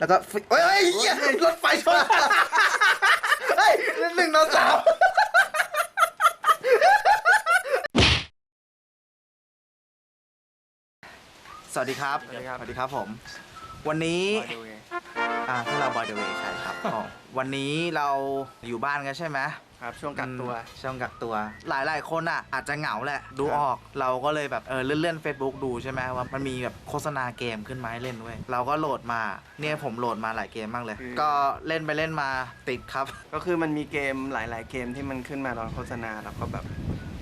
แล้วก็ฟิเฮ้ยเฮ้ยเหี้ยรถไฟชนเฮ้ยหนึ่งนอนสามสวัสดีครับ สวัสดีครับ สวัสดีครับผม วันนี้มาดูไงอ่าถ้าเราบอยเดเวใช่ครับอ๋อวันนี้เราอยู่บ้านกันใช่ไหม ครับช่วงกักตัวอืมช่วงกักตัว หลายหลายๆคนอะ อาจจะเหงาแหละ ดูครับออกเราก็เลยแบบเออเลื่อนเลื่อนเฟซบุ๊กดูใช่ไหมว่ามันมีแบบโฆษณาเกมขึ้นมาให้เล่นด้วยเราก็โหลดมาเนี่ยผมโหลดมาหลายเกมมากเลยก็เล่นไปเล่นมาติดครับ ก็คือมันมีเกมหลาย ๆ เกมที่มันขึ้นมาตอนโฆษณาแล้วก็แบบ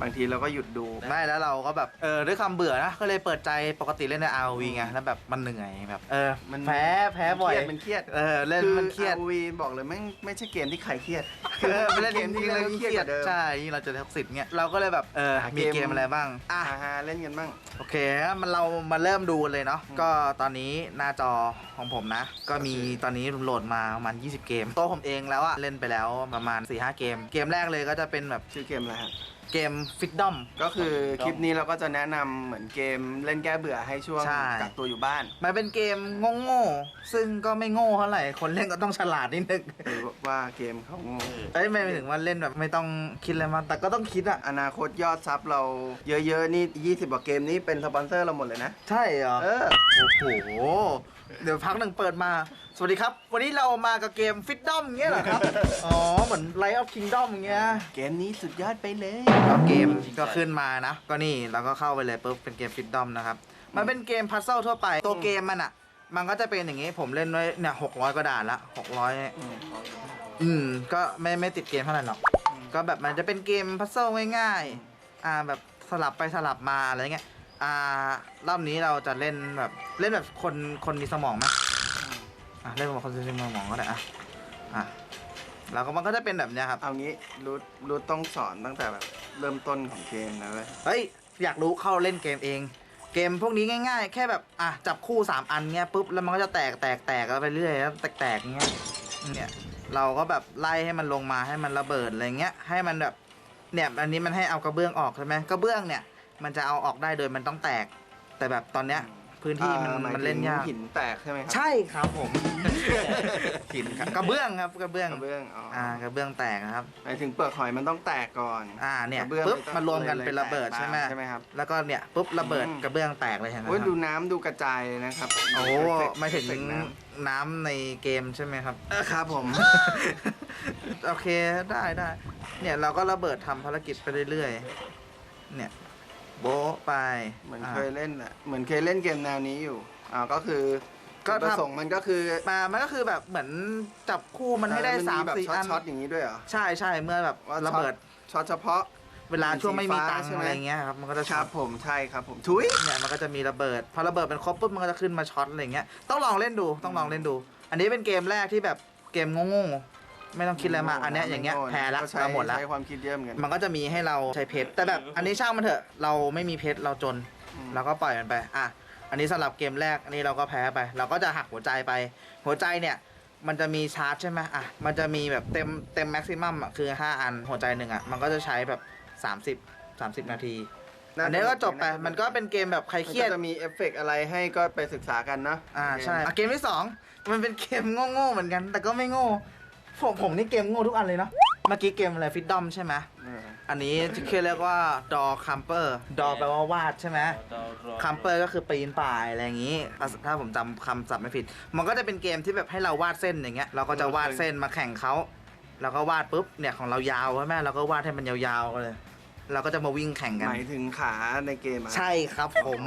บางทีเราก็หยุดดู ไม่แล้วเราก็แบบเออด้วยความเบื่อนะก็เลยเปิดใจปกติเล่นใน ROV ไงแล้วแบบมันเหนื่อยแบบเออมันแพ้แพ้บ่อยมันเครียดเออเล่นมันเครียดอ ROV บอกเลยไม่งไม่ใช่เกมที่ใครเครียดเออไปเล่นเกเกมมที่ที่เล่เล่นนเครียดเครีกยดว่าเดิมใช่นี่เราจะท็อกซิตเงี้ยเราก็เลยแบบเออหาเกมมีเกมอะไรบ้างอะอ่าฮะเล่นกันบ้างโอเคมันเรามาเริ่มดูกันเลยเนาะอืมก็ตอนนี้หน้าจอของผมนะ ก็มีตอนนี้ผมโหลดมาประมาณ20 เกมโต๊ะผมเองแล้วอะเล่นไปแล้วประมาณ4-5เกม เกมแรกเลยก็จะเป็นแบบชื่อเกมอะไรฮะเกมฟิตดอมก็คือคลิปนี้เราก็จะแนะนำเหมือนเกมเล่นแก้เบื่อให้ช่วงใช่กักตัวอยู่บ้าน มันเป็นเกมโง่ๆซึ่งก็ไม่โง่เท่าไหร่ คนเล่นก็ต้องฉลาดนิดนึงหรือว่าเกมเขาโง่เอ้ยไม่ถึงว่าเล่นแบบไม่ต้องคิดอะไรมากแต่ก็ต้องคิดอะอนาคตยอดซับเราเยอะๆนี่ 20กว่าเกมนี้เป็นสปอนเซอร์เราหมดเลยนะ ใช่เหรอ เออ โอ้โห เดี๋ยวพักหนึ่งเปิดมา สวัสดีครับ วันนี้เรามากับเกมฟิตดอมเงี้ยเหรอครับ อ๋อ เหมือนไลท์ออฟคิงดอมเงี้ย เกมนี้สุดยอดไปเลยก็เกมก็ขึ้นมานะ ก็นี่เราก็เข้าไปเลยปุ๊บเป็นเกมฟิตดอมนะครับ มันเป็นเกมพัซเซิลทั่วไป ตัวเกมมันอะ มันก็จะเป็นอย่างงี้ ผมเล่นไว้เนี่ยหกร้อยกว่าด่านละหกร้อย อืม ก็ไม่ไม่ติดเกมเท่าไหร่หรอกก็แบบมันจะเป็นเกมพัซเซิลง่ายๆ อ่าแบบสลับไปสลับมาอะไรเงี้ย อ่ารอบนี้เราจะเล่นแบบเล่นแบบคนคนมีสมองไหมอะเล่นแบบคนมีสมองก็ได้อะอะแล้วก็มันก็จะเป็นแบบเนี้ยครับ เอางี้รูทรูทต้องสอนตั้งแต่แบบเริ่มต้นของเกมนะเว้ยเฮ้ยอยากรู้เข้าเล่นเกมเอง เกมพวกนี้ง่าย ๆ แค่แบบอะจับคู่3อันเงี้ยปุ๊บแล้วมันก็จะแตกแตกแตกกันไปเรื่อยแล้วแตกแตกเงี้ยเนี่ย เราก็แบบไล่ให้มันลงมาให้มันระเบิดอะไรเงี้ยให้มันแบบเนี่ยอันนี้มันให้เอากระเบื้องออกใช่ไหมกระเบื้องเนี่ย มันจะเอาออกได้โดยมันต้องแตก แต่แบบตอนเนี้ย พื้นที่มันอ่าหายมันเล่นยากถึงหินแตกใช่ไหมครัใช่ครับผม หินครับกระเบื้องครับกระเบื้องกระเบื้องอ๋อออ่ากระเบื้องแตกนะครับ หมายถึงเปลือกหอยมันต้องแตกก่อนอ่าเนี่ยกระเบื้องปุ๊บเลยต้องมันรวมกันเลยเป็นระเบิดแตกใช่ไหมใช่ไหมครับ แล้วก็เนี่ยปุ๊บระเบิดอืม กระเบื้องแตกเลยเห็นไหมคโอ้ยรับดูน้ำดูกระจายเลยนะครับโอ้เอฟเฟกต์ไม่ถึงเอฟเฟกต์น้น้ำในเกมใช่ไหมครับำเออครับผม โอเคได้ได้เนี่ยเราก็ระเบิดทำภารกิจไปเรื่อยๆเนี่ย โบะไปเหมือนอ่าเคยเล่นแหละเหมือนเคยเล่นเกมแนวนี้อยู่อ่าก็คือก็จุดประทำสงค์มันก็คือมามันก็คือแบบเหมือนจับคู่มันให้ได้เออสามแบบสี่ช็อตอันช็อตอย่างนี้ด้วยเหรอใช่ใช่เมื่อแบบว่าระเบิดช็อตเฉพาะเวลาช่วงไม่มีสีฟ้าตังค์ใช่ไหมอะไรเงี้ยครับมันก็จะคช็อรัตบผมใช่ครับผมทุยเนี่ยมันก็จะมีระเบิดพอระเบิดเป็นครบปุ๊บมันก็จะขึ้นมาช็อตอะไรเงี้ยต้องลองเล่นดูต้องลองเล่นดู อันนี้เป็นเกมแรกที่แบบเกมโง่ๆ ไม่ต้องคิดอะไรมากอันเนี้ยอย่างเงี้ยแพ้ละก็ใช้เราหมดละ ใช้ความคิดเยอะเหมือนกัน มันก็จะมีให้เราใช้เพชรแต่แบบอันนี้ช่างมันเถอะเราไม่มีเพชรเราจนอืม เราก็ปล่อยมันไปอะอันนี้สำหรับเกมแรกอันนี้เราก็แพ้ไป เราก็จะหักหัวใจไป หัวใจเนี่ยมันจะมีชาร์จใช่ไหมอะมันจะมีแบบเต็มเต็มแม็กซิมัมอะคือ 5 อันหัวใจหนึ่งอะมันก็จะใช้แบบ 30 30 นาที อันนี้ก็จบไปมันก็เป็นเกมแบบใครมันเครียดก็จะมีเอฟเฟกต์อะไรให้ก็ไปศึกษากันเนาะอ่าใช่อะเกมที่สองมันเป็นเกมโง่ๆเหมือนกัน แต่ก็ไม่โง่ ผมผมนี่เกมโง่ทุกอันเลยเนาะ เมื่อกี้เกมอะไรฟิตดอมใช่ไหมเอออันนี้คือเรียกว่าดอคัมเปอร์ ดอแปลว่าวาดใช่ไหม คัมเปอร์ก็คือปีนป่ายอะไรอย่างนี้ ถ้าผมจำคำศัพท์ไม่ผิด มันก็จะเป็นเกมที่แบบให้เราวาดเส้นอย่างเงี้ย เราก็จะวาดเส้นมาแข่งเขาแล้วก็วาดปุ๊บเนี่ยของเรายาวใช่ไหมเราก็วาดให้มันยาวๆเลย เราก็จะมาวิ่งแข่งกัน หมายถึงขาในเกมอะใช่ครับผม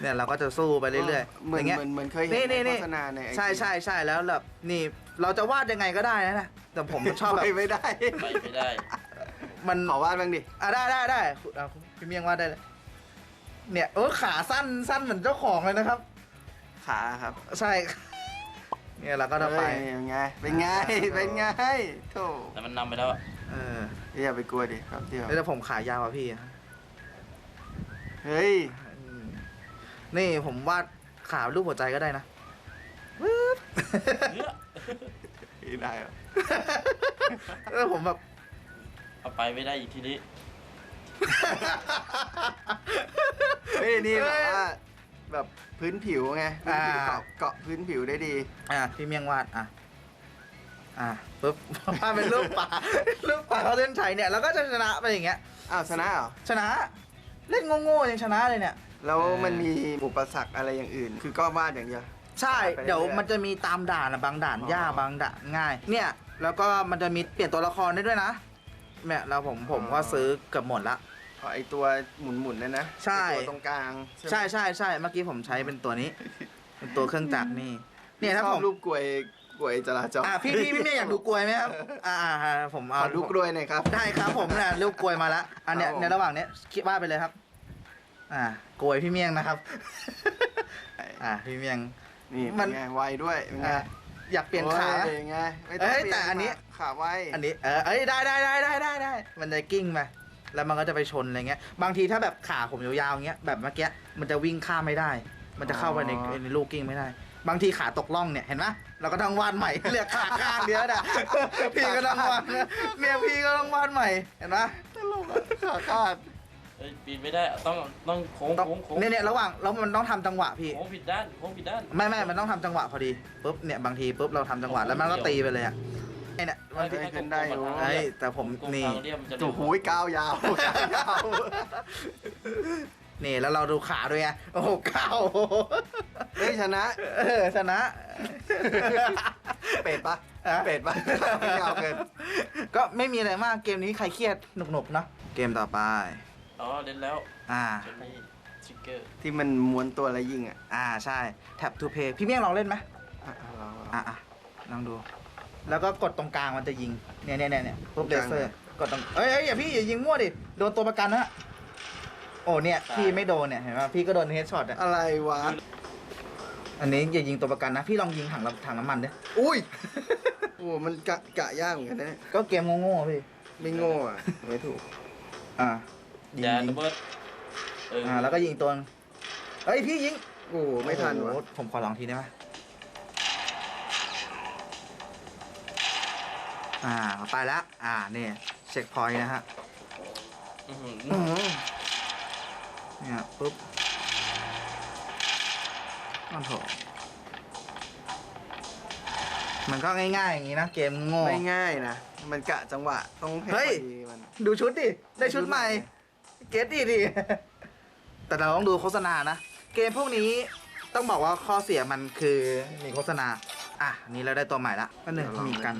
เนี่ยเราก็จะสู้ไปเรื่อยๆเหมือนอย่างเงี้ย เหมือนเหมือนเคยเห็นนี่ในนี่โฆษณาใน IG ใช่ใช่ใช่แล้วแบบนี่เราจะวาดยังไงก็ได้นะนะ แต่ผมชอบแบบ ไปไม่ได้ไปไม่ได้ มันขอวาดบ้างดิ อะได้ได้ได้เอาพี่เมียงวาดได้เลยเนี่ยเออขาสั้นสั้นเหมือนเจ้าของเลยนะครับ ขาครับใช่ เนี่ยเราก็จะไป เฮ้ยเป็นไง เป็นไง เป็นไงโธ่แต่มันนำไปแล้วอะเอออย่าไปกลัวดิครับเดี๋ยว แล้วผมขายาวกว่าพี่อะเฮ้ย อืมนี่ผมวาดขารูปหัวใจก็ได้นะวึบไม่ได้เหรอ แล้วผมแบบ เอาไปไม่ได้อีกทีนี้ เฮ้ยนี่แบบว่าแบบพื้นผิวไงพื้นผิวอ่าเกาะเกาะพื้นผิวได้ดี อะพี่เมียงวาดอะอะปุ๊บวาดเป็นรูปปลารูปปลาเขาเส้นชัยเนี่ยเราก็จะชนะไปอย่างเงี้ยอ้าวชนะเหรอชนะ เล่นโง่ๆยังชนะเลยเนี่ย แล้วเออมันมีอุปสรรคอะไรอย่างอื่น คือก็วาดอย่างเดียว ใช่ไปเรื่อยๆเดี๋ยวมันจะมีตามด่านอะบางด่านอ๋อยากบางด่านง่าย เนี่ย แล้วก็มันจะมีเปลี่ยนตัวละครได้ด้วยนะเนี่ยแล้วผมผมก็ซื้อเกือบหมดละพอไอตัวหมุนๆนั่นนะใช่ ไอ้ตัวตรงกลางไหมใช่ใช่ใช่เมื่อกี้ผมใช้เป็นตัวนี้ เป็นตัวเครื่องจักรนี่ เนี่ยถ้าชผอบมรูปกลวยกลวยจราจรอะพี่พี่พี่ไม่อยากดูกลวยไหมครับอ่าอ่าอ่าผมขเอาอรูปกลวยหน่อยครับ ได้ครับผมเนี่ยรูปกลวยมาแล้วอันเนี้ยครับผม ในระหว่างเนี้ยคิดว่าดไปเลยครับ อ่ากลวยพี่เมียงนะครับ อ่าพี่เมียง นี่มัมันน ไงไวด้วยเป็นไงอะอยากเปลี่ยนขา โอ้ไงไม่ต้องเอ้ยเปลี่ยแต่อันนี้ ขาไวอันนี้เออเอ้ยได้ได้ได้ได้ได้ได้มันจะกิ้งไปแล้วมันก็จะไปชนอะไรเงี้ย บางทีถ้าแบบขาผมยาวๆเงี้ยแบบเมื่อกี้มันจะวิ่งข้ามไม่ได้ มันจะเข้าไปในในลูกกิ้งไม่ได้ บางทีขาตกล่องเนี่ยเห็นไหมเราก็ต้องวาดใหม่ เหลือขาข้างเดียวนะพี่ก็ต้องวาดเนี่ยพี่ก็ต้องวาดใหม่เห็นไหม ตลกอะขาขาด เอ้ยปีนไม่ได้ต้องต้องโค้งต้องโค้งโค้งเนี่ยเนี่ยระหว่างแล้วมันต้องทำจังหวะพี่ โค้งผิดด้านโค้งผิดด้าน ไม่ไม่มันต้องทำจังหวะพอดีปุ๊บเนี่ยบางทีปุ๊บเราทำจังหวะแล้วมันก็ตีไปเลยอะเนี่ยเนี่ยบางทีขึ้นได้อยู่เอ้ยแต่ผมโค้งนี่ ทางเรียบมันจะเร็โอ้วโหก้าวยาวก้าวยาว นี่แล้วเราดูขาด้วยไงโอ้โหเก้าเฮ้ยชนะ เออชนะ เป็ดปะอะเป็ดปะไม่ยาวเกิน ก็ไม่มีอะไรมากเกมนี้ใครเครียดหนุกๆเนาะเกมต่อไป อ๋อเล่นแล้วอ่าจะมีชิกเกอร์ที่มันม้วนตัวแล้วยิงอะ อ่าใช่ แท็บทูเพย์พี่เมี่ยงลองเล่นไหมอะเอาลองเอาอะอะลองดู แล้วก็กดตรงกลางมันจะยิง เนี่ยเนี่ยเนี่ยเนี่ยปุ๊บตเลรงกลางเซอร์ กดตรง เอ้ยเอ้ยอย่าพี่อย่ายิงมั่วดิ โดนตัวประกันนะ โอ้เนี่ยพี่ไม่โดนเนี่ยเห็นไหมพี่ก็โดนเฮดช็อตอะ อะไรวะ อันนี้อย่ายิงตัวประกันนะ พี่ลองยิงถังน้ำถังน้ำมันดิอุ้ย โอ้ มันกะกะยากเหมือนกันนะก็เกมโง่ๆพี่ ไม่โง่อะ ไม่ถูก อ่า ยิงอย่ายิงระเบิดเอออ่าแล้วก็ยิงตัวนึงเฮ้ยพี่ยิงโอ้ไม่ทันโอ้วะโหผมขอลองทีได้ไหมอ่าไปแล้วอ่านี่เช็คพอยต์นะฮะอื้อหืออื้อหือเนี่ยปุ๊บมันโถมันก็ง่ายๆอย่างนี้นะ เกมโง่ ไม่ง่ายนะ มันกะจังหวะต้องให้เฮ้ย พอดีมัน ดูชุดดิ ได้ชุดใหม่ เกตดีดิแต่เราต้องดูโฆษณานะ เกมพวกนี้ต้องบอกว่าข้อเสียมันคือมีโฆษณา อะอันนี่เราได้ตัวใหม่ละก็หนึ่งมีกัน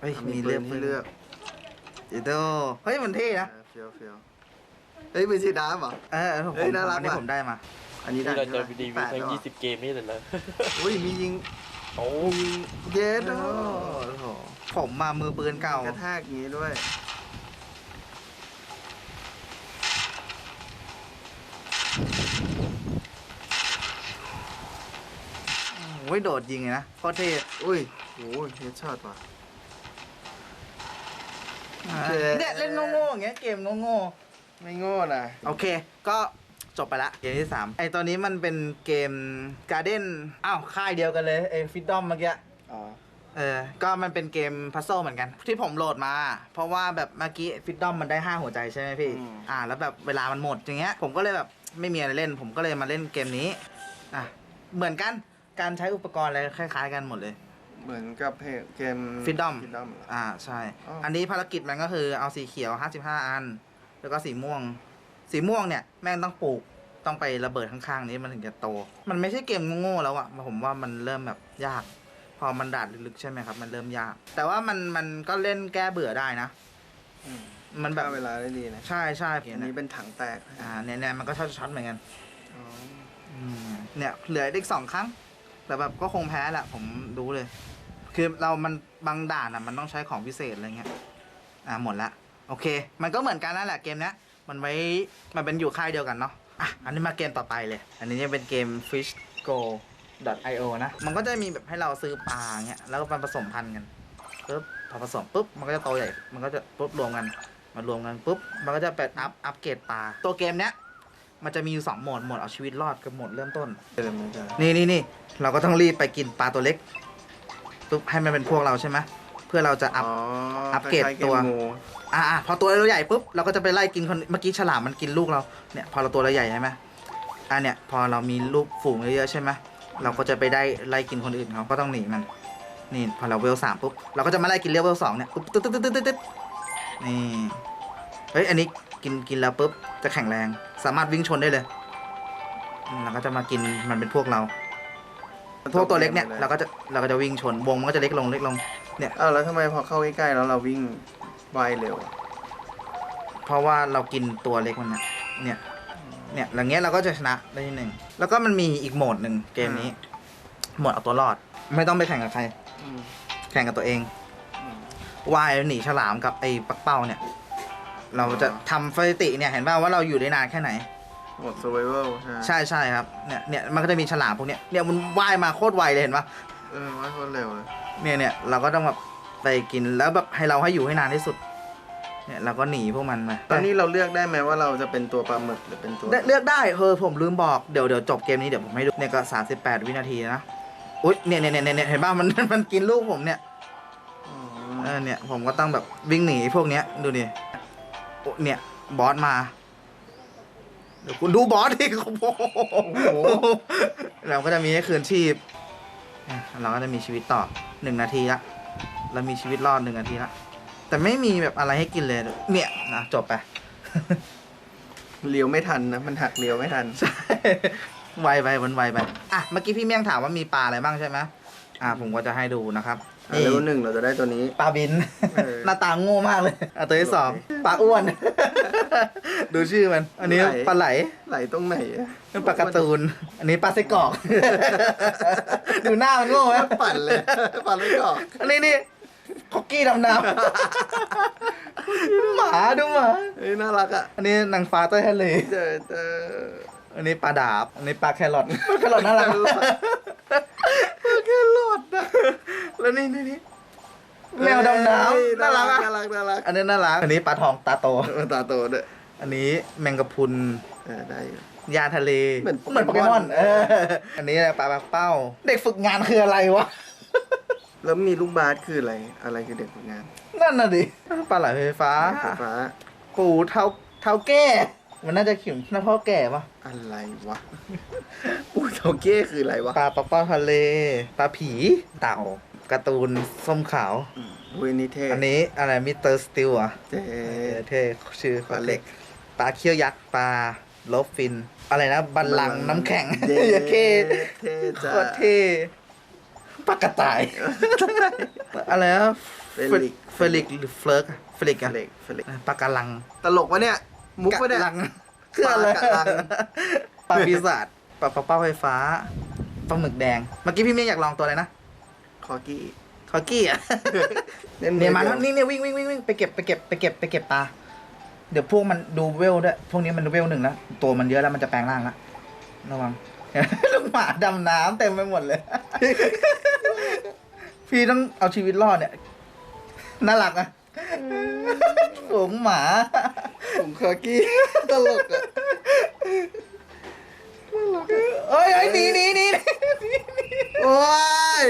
เฮ้ยมีมีเลืเลืออกกให้เลือกอีโดเฮ้ยมันเท่นะเฟียวเฟียวเฮ้ยเป็นสีดำเหรอเออผมเฮ้ยน่ารักอันนี้ว่ะผมได้มา อันนี้นี่ได้เราจะใช่ไหมรีวิวแปดทั้งแล้วเหรอ20เกมนี่เลยเหรออุ้ยมียิงโอ้มียิงเย็ดโอ้โอ้โหผมมามือปืนเก่ากระแทกอย่างนี้ด้วย โอ้ยโดดยิงเลยนะโคตรเท่อุ้ยโอ้ยเฮดช็อตว่ะโอเคเนี่ยเล่นโง่ๆอย่างเงี้ยเกมโง่ไม่โง่นะๆโอเค ก็จบไปละเกมที่ 3 ไอตัวนี้มันเป็นเกมการ์เด้นอ้าวค่ายเดียวกันเลยไอฟิตดอมเมื่อกี้อ๋อเออ ก็มันเป็นเกมพัซเซิลเหมือนกัน ที่ผมโหลดมา เพราะว่าแบบเมื่อกี้ฟิตดอมมันได้ 5 หัวใจใช่ไหมพี่ อ่า แล้วแบบเวลามันหมดอย่างเงี้ย ผมก็เลยแบบไม่มีอะไรเล่น ผมก็เลยมาเล่นเกมนี้ อะ เหมือนกัน การใช้อุปกรณ์อะไรคล้าย ๆ กันหมดเลย เหมือนกับเพลงเกม Freedom ฟิดดอมเหรออ่าใช่ อ๋ออั อันนี้ภารกิจมันก็คือเอาสีเขียว 55 อัน แล้วก็สีม่วง สีม่วงเนี่ยแม่งต้องปลูกต้องไประเบิดข้างๆนี้มันถึงจะโต มันไม่ใช่เกมโง่ๆแล้วอะผมว่ามันเริ่มแบบยาก พอมันด่านลึกๆใช่ไหมครับ มันเริ่มยาก แต่ว่ามันมันก็เล่นแก้เบื่อได้นะอืมมันแบบฆ่าเวลาได้ดีนะ ใช่ใช่อันนี้เป็นถังแตกอ่าเนี่ยเนี่ยมันก็ช็อตช็อตเหมือนกัน อ๋อ อืมเนี่ยเหลืออีกสองครั้ง แต่แบบก็คงแพ้แหละผมรู้เลย คือเรามันบางด่านอะ มันต้องใช้ของพิเศษอะไรเงี้ย อ่าหมดละ โอเค มันก็เหมือนกันนั่นแหละเกมเนี้ย มันไว้ มันเป็นอยู่ค่ายเดียวกันเนาะ อะ อันนี้มาเกมต่อไปเลย อันนี้จะเป็นเกม fish go io นะ มันก็จะมีแบบให้เราซื้อปลาเงี้ย แล้วก็มาผสมพันธุ์กันปุ๊บพอผสมปุ๊บ มันก็จะโตใหญ่ มันก็จะปุ๊บรวมกัน มารวมกันปุ๊บ มันก็จะเป็นอัพ อัพเกรดปลา ตัวเกมเนี้ย มันจะมีอยู่สองโหมดโหมดเอาชีวิตรอดกับโหมดเริ่มต้น เดิมเหมือนกันนี่นี่นี่เราก็ต้องรีบไปกินปลาตัวเล็กปุ๊บให้มันเป็นพวกเราใช่ไหมเพื่อเราจะอัพอ๋ออัปเกรดคล้ายๆตัว มงูอ่าอ่าพอตัวเราใหญ่ปุ๊บเราก็จะไปไล่กินคนเมื่อกี้ฉลามมันกินลูกเราเนี่ยพอเราตัวเราใหญ่ใช่ไหมอันเนี้ยพอเรามีลูกฝูงเยอะๆใช่ไหมเราก็จะไปได้ไล่กินคนอื่นเขาก็ต้องหนีมัน นี่พอเราเวลสามปุ๊บเราก็จะมาไล่กินเลเวลสองเนี่ยปุ๊บตึ๊ดตึ๊ดตึ๊ดตึ๊ดตึ๊ดนี่เฮ้ยอันนี้ กินกินแล้วปุ๊บจะแข็งแรง สามารถวิ่งชนได้เลยอืมเราก็จะมากินมันเป็นพวกเรา พวกตัวเล็กเนี่ยเราก็จะเราก็จะวิ่งชนวงมันก็จะเล็กลงเล็กลง เนี่ยอ้าวแล้วทำไมพอเข้าใกล้ๆแล้วเราวิ่งไวเร็ว เพราะว่าเรากินตัวเล็กมันเนี่ยเนี่ยเนี่ยอย่างเงี้ยเราก็จะชนะได้ที่หนึ่งแล้วก็มันมีอีกโหมดหนึ่งเกมนี้โหมดเอาตัวรอด ไม่ต้องไปแข่งกับใครอืมแข่งกับตัวเองอืมว่ายหนีฉลามกับไอ้ปักเป้าเนี่ย เราจะทำสถิติเนี่ยเห็นป่าวว่าเราอยู่ได้นานแค่ไหน หมด survival ใช่ใช่ใช่ครับเนี่ยเนี่ยมันก็จะมีฉลามพวกเนี้ยเนี่ยมันว่ายมาโคตรไวเลยเห็นปะเออว่าโคตรเร็วเลยเนี่ยเนี่ยเราก็ต้องแบบไปกินแล้วแบบให้เราให้อยู่ให้นานที่สุด เนี่ยเราก็หนีพวกมันมาตอนนี้เราเลือกได้ไหมว่าเราจะเป็นตัวปลาหมึกหรือเป็นตัวได้เลือกได้เฮ้ยผมลืมบอกเดี๋ยวเดี๋ยวจบเกมนี้เดี๋ยวผมให้ดูเนี่ยก็สามสิบแปดวินาทีนะอุ้ยเนี่ยเนี่ยเนี่ยเนี่ยเห็นป่ะมันมันกินลูกผมเนี่ย อืมเออเนี่ยผมก็ต้องแบบวิ่งหนีพวกเนี้ยดูดิโอ้ เนี่ยบอสมา เดี๋ยวคุณดูบอสดิโอ้โหเราก็จะมีให้คืนชีพเนี่ยเราก็จะมีชีวิตต่อหนึ่งนาทีละเรามีชีวิตรอดหนึ่งนาทีละแต่ไม่มีแบบอะไรให้กินเลย เนี่ยนะจบไปเลี้ยวไม่ทันนะมันหักเลี้ยวไม่ทันใช่ไวไปมันไวไปอะเมื่อกี้พี่เมี่ยงถามว่ามีปลาอะไรบ้างใช่ไหมอะผมก็จะให้ดูนะครับ อะเลเวลหนึ่งเราจะได้ตัวนี้ ปลาบิน เออ หน้าตาโง่มากเลยอะตัวที่สองปลาอ้วน ดูชื่อมัน อันนี้ไหลปลาไหลไหลตรงไหนอะเป็นปลาการ์ตูน อันนี้ปลาไส้กรอก ดูหน้ามันโง่ไหมปั่นเลยปั่นเลยก่อนอันนี้นี่คอกกี้ดำน้ำหมาดูหมาเฮ้ยน่ารักอะอันนี้นางฟ้าใต้ทะเล เจอเจอ อันนี้ปลาดาบ อันนี้ปลาแครอทปลาแครอทน่ารักปลาแครอทนะแล้วนี่นี่นี่แมวดำน้เฮ้ยำน่ารักอะน่ารักน่ารัก อันนี้น่ารัก อันนี้ปลาทองตาโตเออตาโตด้วย อันนี้แมงกะพรุนเออได้อยู่ยาทะเล เหมือนเหมือนโปเกมอน เออ อันนี้ปลาปลาเป้า เด็กฝึกงานคืออะไรวะ แล้วมีลูกบาสคืออะไร อะไรคือเด็กฝึกงาน นั่นน่ะดิ ปลาไหลไฟฟ้าไฟฟ้าปู่เท้าเท้าแก้ มันน่าจะขิมหน้าพ่อแก่ปะอะไรวะอุ้ยโทเก้คืออะไรวะปลาปลาเป้าทะเลปลาผีเต่าการ์ตูนส้มขาวอืมอุ้ยนี่เท่อันนี้อะไรมิสเตอร์สติลอะเท่เออเท่ชื่อปลาเล็กปลาเขี้ยวยักษ์ปลาโลฟฟิน อะไรนะบัลลังก์น้ำแข็งเย้ยาเคเท่จ้าโคตรเท่ปลากระต่ายอะไรนะเฟลิกเฟลิกหรือเฟลิกอะเฟลิกเฟอะลิกเฟลิกปลากระลัง ตลกวะเนี่ย มุกวะเนี่ยลังคืออะไรปลากระลังปลาปีศาจปลาปลาเป้าไฟฟ้าปลาหมึกแดง เมื่อกี้พี่เมียอยากลองตัวอะไรนะ คอกี้ คอกี้อะเนี่ยมาแล้วนี่เนี่ยวิ่งวิ่งวิ่งวิ่งไปเก็บไปเก็บไปเก็บไปเก็บปลา เดี๋ยวพวกมันดูเวลด้วย พวกนี้มันเวลหนึ่งแล้วตัวมันเยอะแล้วมันจะแปลงร่างละระวังลูกหมาดำน้ำเต็มไปหมดเลย พี่ต้องเอาชีวิตรอดเนี่ย น่ารักอะ ฝูงหมาผมคอกี้ตลกอะเอ้ยเอ้ยหนีหนีหนีโอ้ย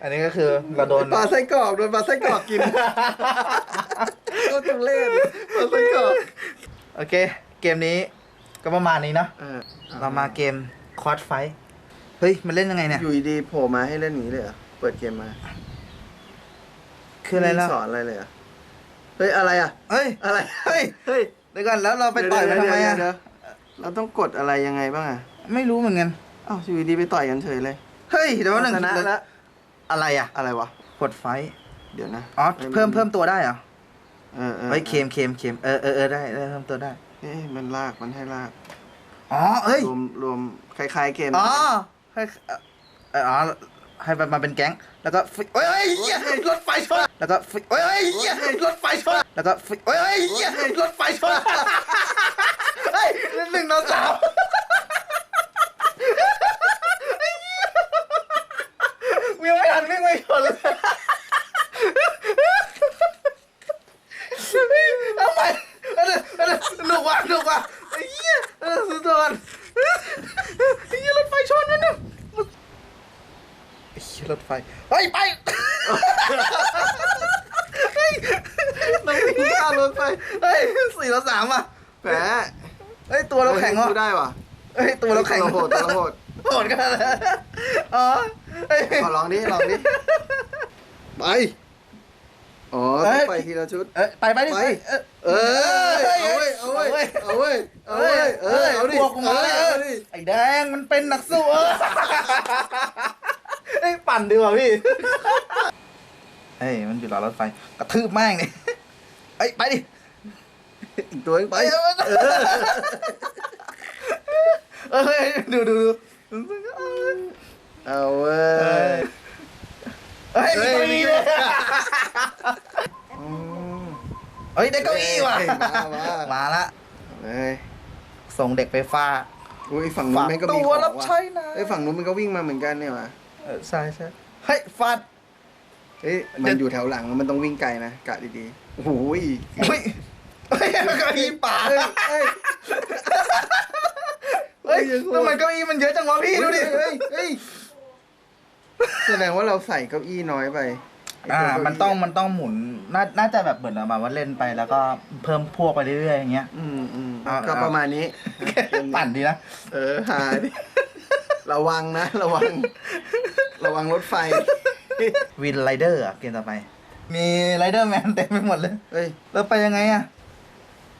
อันนี้ก็คือเราโดนปลาไส้กรอกโดนปลาไส้กรอกกินก็ต้องเล่นปลาไส้กรอกโอเค เกมนี้ก็ประมาณนี้เนาะเออเรามาเกมคอร์ดไฟเฮ้ย มันเล่นยังไงเนี่ย อยู่ดีๆโผล่มาให้เล่นอย่างนี้เลยเหรอ เปิดเกมมา คืออะไรล่ะ ม่สอนอะไรเลยเหรอเฮ้ยอะไรอะ เฮ้ย อะไร เฮ้ยเฮ้ยเดี๋ยวก่อนแล้วเราไปต่อยมันทำไมเดี๋ยวอะ เดี๋ยวเดี๋ยวเราต้องกดอะไรยังไงบ้างอะไม่รู้เหมือนกัน อ้าวอยู่ดีๆไปต่อยกันเฉยเลยเฮ้ยเดี๋ยวว่าหนึ่งชนะแล้วอะไรอะ อะไรวะ กดไฟเดี๋ยวนะอ๋อ เพิ่มเพิ่มตัวได้เหรอเออเออเฮ้ยเคมเคมเคมเออเออเออได้ได้เพิ่มตัวได้ เอ้ยมันลากมันให้ลากอ๋อเอ้ย รวมรวมคล้ายๆเกมอ๋อให้เอ่อเอ่ออ๋อ ให้มันมาเป็นแก๊ง แล้วก็ฟิเอ้ยเอ้ยเหี้ยรถไฟชน แล้วก็ฟิเอ้ยเอ้ยเหี้ยรถไฟชน แล้วก็ฟิเอ้ยเอ้ยเหี้ยรถไฟชน เฮ้ยหนึ่งต่อสามวิ่งไม่ทันวิ่งไม่ชนเลยทำไมเออเออหนุกว่ะหนุกว่ะไอ้เหี้ยเออสุดยอดไอ้เหี้ยรถไฟชนนั่นน่ะไอ้เหี้ย รถไฟเฮ้ยไปต้องวิ่งข้ามรถไฟเฮ้ยสี่ต่อสามอะแหมเฮ้ยตัวเราแข็งว่ะว่ะได้ว่ะเฮ้ยตัวเราแข็งตัวโหดตัวโหดโหดกันเลยอ๋อเฮ้ยขอลองดิลองดิไปอ๋อเอ้ต้อยงไปทีละชุดเอ้ยไปไปดิไปเอ้ยเออเอาเว้ยเอาเว้ยเอาเว้ยเอาเว้ยเออเอาดิบวกมาเลยเอาดิไอ้แดงมันเป็นนักสู้เออ ไอ้ยปั่นดีกว่าพี่ เฮ้ยมันอยู่รอรถไฟกระทืบแม่งนี่เอ้ยไปดิอีกตัวหนึ่งไปไปเออเฮ้ยดูดูดูเอาเว้ยเฮ้ยมีเก้าอี้เลยอืมเฮ้ยได้เก้าอี้ว่ะเฮ้ยมามามาละเฮ้ยส่งเด็กไปฟ้าอุ้ยฝั่งนู้นฝากแม่งก็ตัมีวของรับว่ะใช้นะ เอ้ยฝั่งนู้นมันก็วิ่งมาเหมือนกันเนี่ยว่ะ เออใช่ใช่เฮ้ยฟาด เฮ้ยมันอยู่แถวหลังมันต้องวิ่งไกลนะกะดีๆโอ้โหยเฮ้ยเฮ้ยเก้าอี้ป่าเอ้ยเอ้ยเฮ้ยทำไมเก้าอี้มันเยอะจังวะพี่ดูดิ เฮ้ยเฮ้ยแสดงว่าเราใส่เก้าอี้น้อยไปอ่า มันต้องมันต้องหมุนน่าน่าจะแบบเหมือนแบบว่าเล่นไปแล้วก็เพิ่มพวกไปเรื่อยๆอย่างเงี้ย อืมอืมเอาก็เอาประมาณนี้ ปั่นดีนะ เออหาดิ ระวังนะ ระวัง ระวังรถไฟ วินไรเดอร์อะเกมต่อไป มีไรเดอร์แมนเต็มไปหมดเลยเฮ้ยแล้วไปยังไงอะ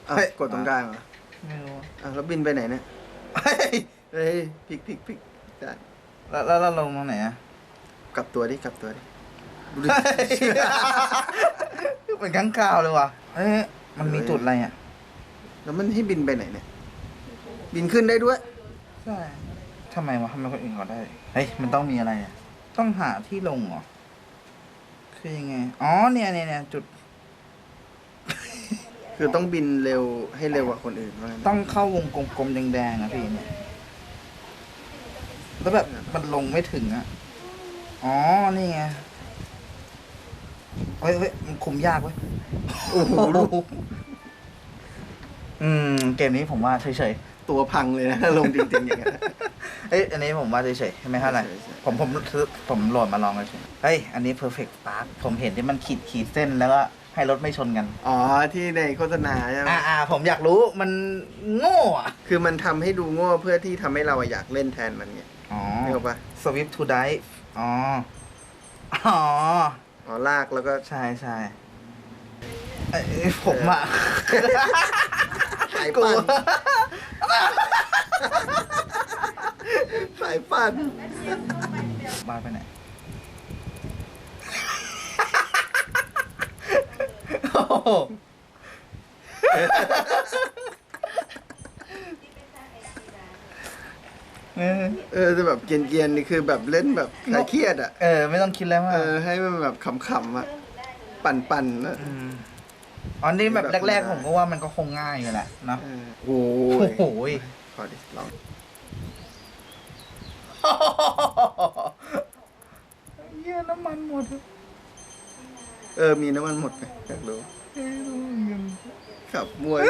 อะเฮ้ยกดตรงกลางเหรอไม่รู้อะแล้วบินไปไหนเนี่ยเฮ้ยเฮ้ยพลิกพลิกพลิกได้แล้วแล้วเราลงตรงไหนอะกลับตัวดิกลับตัวดิดูดิเฮ้ยเหมือนข้างข่าวเลยว่ะเอ้ยมันมีจุดอะไรอะแล้วมันให้บินไปไหนเนี่ย บินขึ้นได้ด้วย ใช่ทำไมวะทำไมคนอื่นเขาได้ เฮ้ย มันต้องมีอะไรอะต้องหาที่ลงเหรอ คือยังไง อ๋อ เนี่ยเนี่ยเนี่ยจุด คือต้องบินเร็วให้เร็วกว่าคนอื่นว่างั้นต้องเข้าวงกลมๆแดงๆอะพี่เนี่ย แล้วแบบมันลงไม่ถึงอะอ๋อ นี่ไง เฮ้ยเฮ้ยมันคุมยากเว้ย โอ้โหลูกอืม เกมนี้ผมว่าเฉย ตัวพังเลยนะ ลงจริงๆอย่างเงี้ยๆเอ้ยอันนี้ผมว่าเฉยๆไม่เท่าไหร่เฉยๆ ผมผมซื้อผมโหลดมาลองเลยเฮ้ยอันนี้ perfect park ผมเห็นที่มันขีดขีดเส้นแล้วก็ให้รถไม่ชนกัน อ๋อที่ในโฆษณาใช่ไหมอ่าอ่าผมอยากรู้มันโง่อะคือมันทำให้ดูโง่เพื่อที่ทำให้เราอะอยากเล่นแทนมันไงอ๋อนึกออกปะ Swift to dive อ๋อ อ๋อ อ๋อลากแล้วก็ใช่ใช่ เอ้ยผมอะสายกลัปั่วนสายปั่นบ้านไปไหนโอ้โหเออเออแต่แบบเกรียนๆนี่คือแบบเล่นแบบคลายเครียดอะ เออ ไม่ต้องคิดแล้วว่าเออให้มันแบบขำๆอะ ปั่นๆนะมอ๋อนี่แบบแบบแรกธรรมดาๆผมก็ว่ามันก็คงง่ายอยู่แหละเนอะเออโอ้โอ้ยโหขอดิลองเยี่ยน้ำมันหมดเออ มีน้ำมันหมดไหมอยากรู้ขับมวย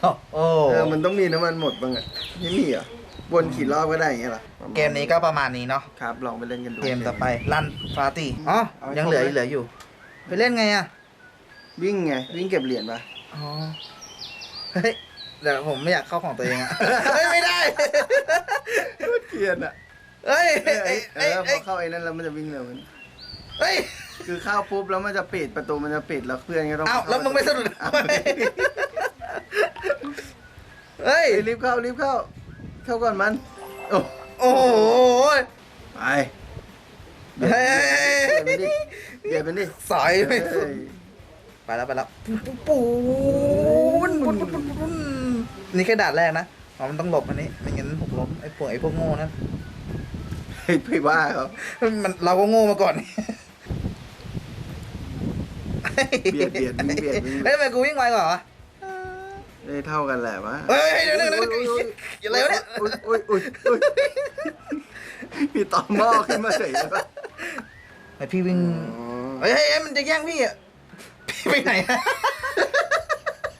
โอ้เออมันต้องมีน้ำมันหมดบ้างอะไม่มีเหรอะ วนกี่รอบก็ได้อย่างเงี้ยเหรอเกมนี้ก็ประมาณนี้เนาะครับ ลองไปเล่นกันดูเกมต่อไปลันฟาตี้อ๋อเอาไว้ยังเหลือครบไหมเหลืออยู่ ไปเล่นไงอะวิ่งไง วิ่งเก็บเหรียญปะอ๋อเฮ้ยเดี๋ยวผมไม่อยากเข้าของตัวเองอะเฮ้ยไม่ได้เกียนอะเฮ้ยเออเอ้ยเอเอ้ยอพเอ้อยเข้าไอ้นั่นแล้วมันจะวิ่งเร็วมันเฮ้ยคือเข้าปุ๊บแล้วมันจะปิดประตูมันจะปิดแล้วเพื่อนก็ต้องเอ้าแล้วมึงไม่สะดุดเอ้าเฮ้ยเฮ้ยรีบเข้ารีบเข้า เข้าก่อนมัน โอ้โอ้โหไปเบียดเฮ้ยเบียดมันดิเบียดมันดิสอยไม่สุดเฮ้ยไปแล้วไปแล้วปูนปูนปูนปูนปูนนี่แค่ด่านแรกนะอ๋อมันต้องหลบอันนี้ไม่งั้นผมล้มไอ้พวกไอ้พวกโง่นั่นเฮ้ยไปว่าเขามันเราก็โง่มาก่อนเบียดเบียดวิ่งเบียดวิ่งเฮ้ยทำไมกูวิ่งไวกว่าวะ ได้เท่ากันแหละวะเฮ้ยเดี๋ยวเดี๋ยวเดี๋ยวเดี๋ยวอย่าเลยวะเนี่ยอุ้ยอุ้ยอุ้ยอุ้ยมีต่อหม้อขึ้นมาเฉยเลยปะไอพี่วิ่งเฮ้ยเฮ้ยเฮ้ยมันจะแย่งพี่อะพี่ไปไหนอะ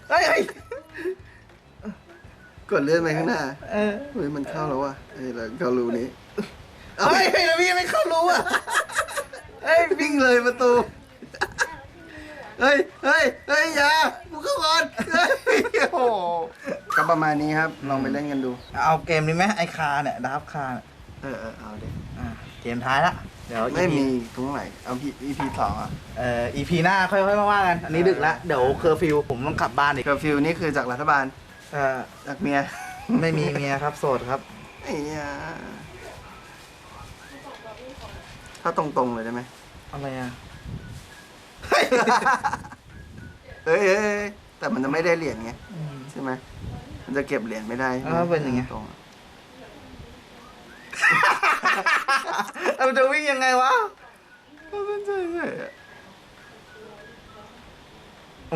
เฮ้ยเฮ้ยกดเลื่อนไปข้างหน้าเออเฮ้ยมันเข้าแล้วว่ะเฮ้ยแล้วเขารู้นี้เฮ้ยเฮ้ยแล้วพี่ไม่เข้ารู้อะเฮ้ยวิ่งเลยประตู เฮ้ยเฮ้ยเฮ้ยอย่ากูเข้าก่อนเฮ้ยโอ้โหก็ประมาณนี้ครับ ลองไปเล่นกันดู เอาเกมนี้ไหมไอคาเนี่ยดับคาเนี่ยเออเออเอาดิอะเกมท้ายละเดี๋ยว ไม่ EP มีตรงไหนเอาพี EP สองอะเอ่อ EP หน้าค่อยๆมาว่ากันอันนี้ดึกละเดี๋ยวเคอร์ฟิวผมต้องกลับบ้านอีกเคอร์ฟิวนี่คือจากรัฐบาลเอ่อจากเมียไม่มีเมียครับโสดครับ ไอ้ยาถ้าตรงๆเลยได้ไหมอะไรอะ เฮ้ยเฮ้ยแต่มันจะไม่ได้เหรียญไงใช่ไหมมันจะเก็บเหรียญไม่ได้ใช่ไหมอ้าวเป็นอย่างเงี้ย ตรงๆอะเราจะวิ่งยังไงวะก็เป็นใช่ใช่อะ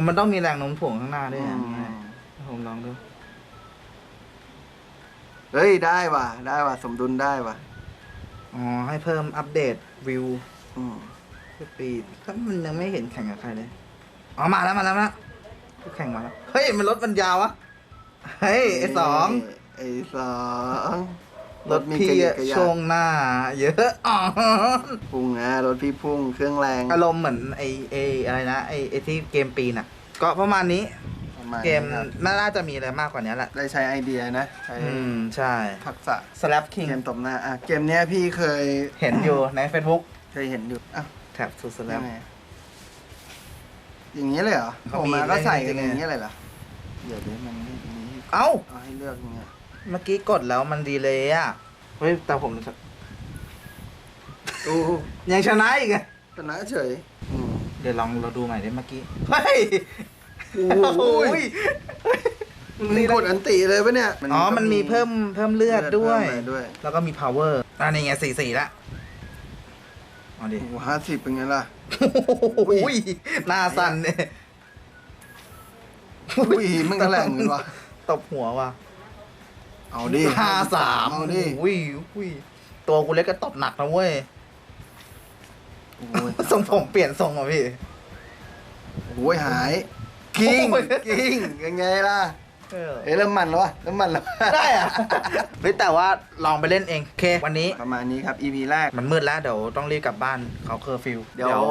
มันต้องมีแรงโน้มถ่วงข้างหน้าด้วยอือย่างเงี้ยมผมลองดู เฮ้ยได้ว่ะ ได้ว่ะ สมดุลได้ว่ะ อ๋อ ให้เพิ่มอัปเดตวิว อืม สปีดถ้ามันยังไม่เห็นแข่งกับใครเลยอ๋อมาแล้วมาแล้วมาแล้วคู่แข่งมาแล้วเฮ้ยมันรถมันยาววะเฮ้ยไอสองไอ้สองรถมีพี่กระยิกอะกระยาช่วงหน้า เยอะอ๋อพุ่งนะรถพี่พุ่งเครื่องแรงอารมณ์เหมือนไอไออะไรนะไอไอที่เกมปีนอะ ก็ประมาณนี้ประมาณเกมนี้ครับน่าจะมีอะไรมากกว่านี้แหละ ได้ใช้ไอเดียนะ ใช้อืมใช่ ทักษะ Slap King เกมตบหน้าอะเกมเนี้ยพี่เคยเห็นอยู่ใน Facebook เคยเห็นอยู่อะแท็บทูสแลยัปงไงอย่างนี้เลยเหรอเขาผมมีมาก็ใส่กันเล่นจริงๆอย่างนี้เลยเหรอเดี๋ยวนี้มันไม่มีให้เอ้า เอาให้เลือกยังไงเมื่อกี้กดแล้วมันดีเลยอะ เฮ้ย แต่ผมโอ้ยังชนะอีกอะชนะเฉยอืมเดี๋ยวลองเราดูใหม่ได้เมื่อกี้ เฮ้ย โอ้ยมึงกดอันติเลยปะเนี่ยอ๋อ มันมีเพิ่มเพิ่มเลือดด้วย เพิ่มอะไรด้วย แล้วก็มี power อ่านี่ไงสี่สี่ละ เอาดิ โอ้โหห้าสิบเป็นไงล่ะโอ้ยหน้าสั่นเนี่ยอุ้ยมึงก็แรงเหมือนวะตบหัวว่ะเอาดิห้าสามเอาดิอุ้ยอุ้ยตัวกูเล็กก็ตบหนักนะเว้ยโอ้ยทรงผมเปลี่ยนทรงอะพี่โอ้ยหายกิ้งโอ้ยกิ้งยังไงล่ะ เออเอ้ยเริ่มมันแล้ววะเริ่มมันแล้วได้อะเฮ้ยแต่ว่าลองไปเล่นเองโอเค วันนี้ประมาณนี้ครับ EP แรก มันมืดแล้วเดี๋ยวต้องรีบกลับบ้านเขาเคอร์ฟิว เดี๋ยว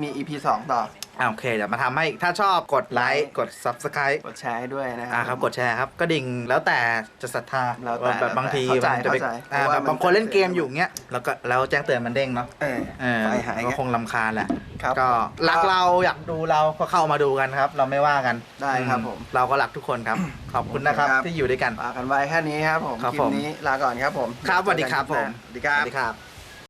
มี EP สองต่อ อ่าโอเคเดี๋ยวมาทำให้ถ้าชอบกดไลค์กด subscribe กดแชร์ให้ด้วยนะครัอ่าครับกดแชร์ครับก็ดิ่งแล้วแต่จะศรัทธาแล้วแต่แบบบางทีเข้าใจมันจะไปเข้าใจอ่าเพราะว่าแบบบางคนเล่นเกมอยู่เงี้ยแล้วก็แล้วแจ้งเตือนมันเด้งเนาะเออเออไฟหายก็ไงคงลำคาญแหละครับ ก็รักเราอยากดูเราก็เข้ามาดูกันครับ เราไม่ว่ากันได้ครับอืผมเราก็รักทุกคนครับ ขอบคุณนะครับโอเคครับ ที่อยู่ด้วยกัน ฝากกันไว้แค่นี้ครับผมครับคลิผปมนี้ลาก่อนครับผมครับสวัสดีครับผมสวัสดีครับ สวัสดีครับ